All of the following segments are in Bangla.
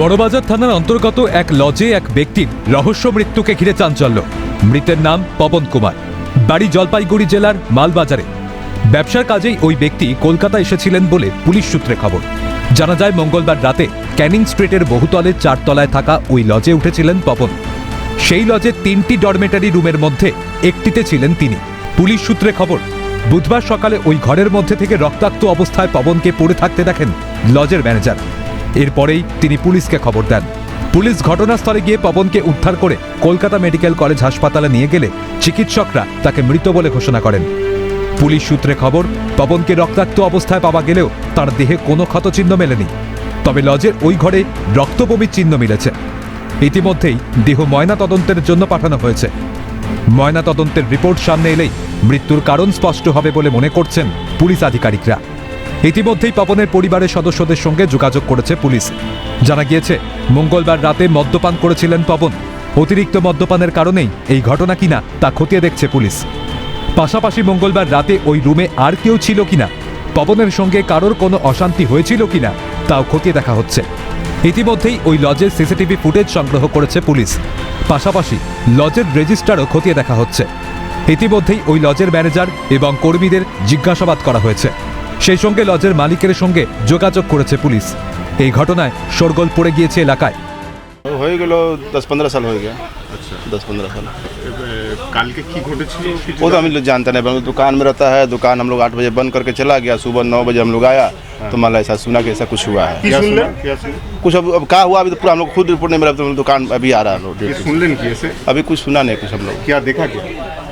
বড়বাজার থানার অন্তর্গত এক লজে এক ব্যক্তির রহস্য মৃত্যুকে ঘিরে চাঞ্চল্য। মৃতের নাম পবন কুমার। বাড়ি জলপাইগুড়ি জেলার মালবাজারে। ব্যবসার কাজেই ওই ব্যক্তি কলকাতা এসেছিলেন বলে পুলিশ সূত্রে খবর। জানা যায়, মঙ্গলবার রাতে ক্যানিং স্ট্রিটের বহুতলের চারতলায় থাকা ওই লজে উঠেছিলেন পবন। সেই লজে তিনটি ডরমেটারি রুমের মধ্যে একটিতে ছিলেন তিনি। পুলিশ সূত্রে খবর, বুধবার সকালে ওই ঘরের মধ্যে থেকে রক্তাক্ত অবস্থায় পবনকে পড়ে থাকতে দেখেন লজের ম্যানেজার। এরপরেই তিনি পুলিশকে খবর দেন। পুলিশ ঘটনাস্থলে গিয়ে পবনকে উদ্ধার করে কলকাতা মেডিকেল কলেজ হাসপাতালে নিয়ে গেলে চিকিৎসকরা তাকে মৃত বলে ঘোষণা করেন। পুলিশ সূত্রে খবর, পবনকে রক্তাক্ত অবস্থায় পাওয়া গেলেও তার দেহে কোনো ক্ষতচিহ্ন মেলেনি। তবে লজের ওই ঘরে রক্তবমির চিহ্ন মিলেছে। ইতিমধ্যেই দেহ ময়না তদন্তের জন্য পাঠানো হয়েছে। ময়না তদন্তের রিপোর্ট সামনে এলেই মৃত্যুর কারণ স্পষ্ট হবে বলে মনে করছেন পুলিশ আধিকারিকরা। ইতিমধ্যেই পবনের পরিবারের সদস্যদের সঙ্গে যোগাযোগ করেছে পুলিশ। জানা গিয়েছে, মঙ্গলবার রাতে মদ্যপান করেছিলেন পবন। অতিরিক্ত মদ্যপানের কারণেই এই ঘটনা কিনা তা খতিয়ে দেখছে পুলিশ। পাশাপাশি মঙ্গলবার রাতে ওই রুমে আর কেউ ছিল কিনা, পবনের সঙ্গে কারোর কোনো অশান্তি হয়েছিল কিনা তাও খতিয়ে দেখা হচ্ছে। ইতিমধ্যেই ওই লজের সিসিটিভি ফুটেজ সংগ্রহ করেছে পুলিশ। পাশাপাশি লজের রেজিস্টারও খতিয়ে দেখা হচ্ছে। ইতিমধ্যেই ওই লজের ম্যানেজার এবং কর্মীদের জিজ্ঞাসাবাদ করা হয়েছে। সেই সঙ্গে লজের মালিকের সঙ্গে যোগাযোগ করেছে পুলিশ। এই ঘটনায় সরগোল পড়ে গিয়েছে এলাকায়। হয়ে গেল দশ পনেরো সাল হয়ে গেল। আচ্ছা। দশ পনেরো সাল। কালকে কি ঘটেছিল ও তো আমি लोग जानते দোকান মে में रहता है दुकान हम लोग आठ बजे बंद करके चला गया सुबह नौ तो मान ऐसा सुना कि ऐसा कुछ हुआ है কি শুনলেন क्या শুনলেন? कुछ अब अब क्या हुआ अभी तो पूरा हम लोग खुद रिपोर्ट नहीं मिला तो हम लोग दुकान अभी आ रहा है हम लोग কি duty से। শুনলেন কি এসে अभी कुछ सुना नहीं कुछ हम लोग क्या देखा क्या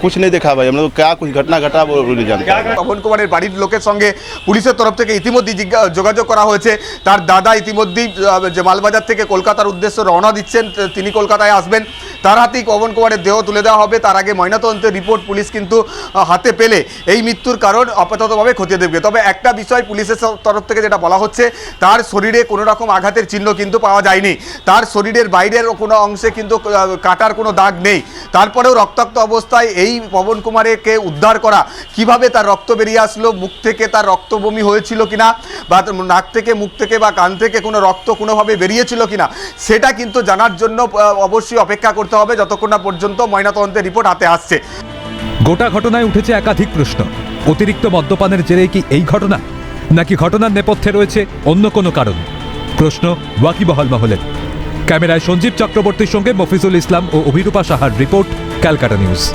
कुछ नहीं देखा भाई हम लोग क्या कुछ घटना घटा वो नहीं जानते हैं। পবন কুমারের বাড়ির লোকের সঙ্গে পুলিশের তরফ থেকে ইতিমধ্যেই জিজ্ঞা- যোগাযোগ করা হয়েছে তার দাদা ইতিমধ্যেই আহ, যে মালবাজার থেকে কলকাতার উদ্দেশ্যে রওনা দিচ্ছেন ত- তিনি কলকাতায় আসবেন তার হাতেই পবন কুমারের দেহ তুলে দেওয়া হবে তার আগে ময়নাতদন্তের রিপোর্ট পুলিশ কিন্তু আহ, হাতে পেলে এই মৃত্যুর কারণ আপাততভাবে খতিয়ে দেখবে তবে একটা বিষয় পুলিশের স- তরফ থেকে যেটা বলা হচ্ছে, তার শরীরে কোনো রকম আঘাতের চিহ্ন কিন্তু পাওয়া যায়নি। তার শরীরের বাইরের কোনো অংশে কিন্তু কাটার কোনো দাগ নেই। তারপরেও রক্তাক্ত অবস্থায় এই পবন কুমারকে উদ্ধার করা, কীভাবে তার রক্ত বেরিয়ে আসলো, মুখ থেকে তার রক্ত বমি হয়েছিল কিনা, বা নাক থেকে, মুখ থেকে, বা কান থেকে কোনো রক্ত কোনোভাবে বেরিয়েছিল কিনা, সেটা কিন্তু জানার জন্য অবশ্যই অপেক্ষা করতে হবে। যতক্ষণ না পর্যন্ত ময়নাতদন্তের রিপোর্ট হাতে আসছে। গোটা ঘটনায় উঠেছে একাধিক প্রশ্ন। অতিরিক্ত মদ্যপানের জেরে কি এই ঘটনা? নাকি ঘটনার নেপথ্যে রয়েছে অন্য কোনো কারণ? প্রশ্ন ওয়াকিবহল মহলের ক্যামেরায় সঞ্জীব চক্রবর্তীর সঙ্গে মফিজুল ইসলাম ও অভিরূপা সাহার রিপোর্ট, ক্যালকাটা নিউজ।